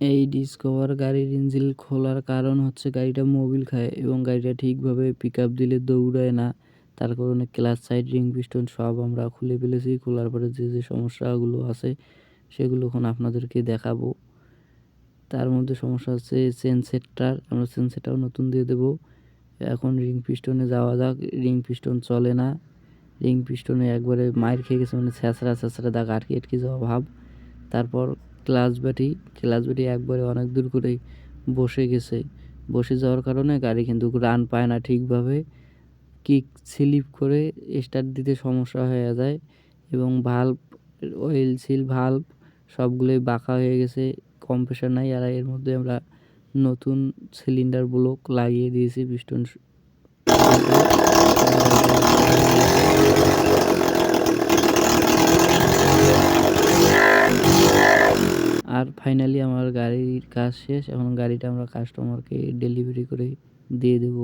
এই ডিসকভার গাড়ির ইঞ্জিল খোলার কারণ হচ্ছে গাড়িটা মোবিল খায় এবং গাড়িটা ঠিকভাবে পিক আপ দিলে দৌড়ায় না। তার কারণে ক্লাস সাইড রিং পিস্টন সব আমরা খুলে ফেলেছি। খোলার পরে যে যে সমস্যাগুলো আছে, সেগুলো এখন আপনাদেরকে দেখাবো। তার মধ্যে সমস্যা হচ্ছে চেন সেটটার আমরা চেন সেটটাও নতুন দিয়ে দেবো। এখন রিং পিস্টনে যাওয়া যাক। রিং পিস্টন চলে না। রিং পিস্টনে একবারে মায়ের খেয়ে গেছে মানে ছ্যাঁচড়া ছ্যাঁচড়া দাগ আটকে আটকে যাওয়া ভাব। তারপর ক্লাচ বাটি বাটি একবারে অনেক দূর করে বসে গেছে। বসে যাওয়ার কারণে গাড়ি কিন্তু রান পায় না ঠিকভাবে। কিক স্লিপ করে স্টার্ট দিতে সমস্যা হয়ে যায় এবং ভাল্ব অয়েল সিল ভাল্ব সবগুলোই বাঁকা হয়ে গেছে। কম্প্রেসার নাই আর এর মধ্যে আমরা নতুন সিলিন্ডার ব্লক লাগিয়ে দিয়েছি। পিস্টন আর ফাইনালি আমার গাড়ির কাজ শেষ এখন গাড়িটা আমরা কাস্টমারকে ডেলিভারি করে দিয়ে দেবো।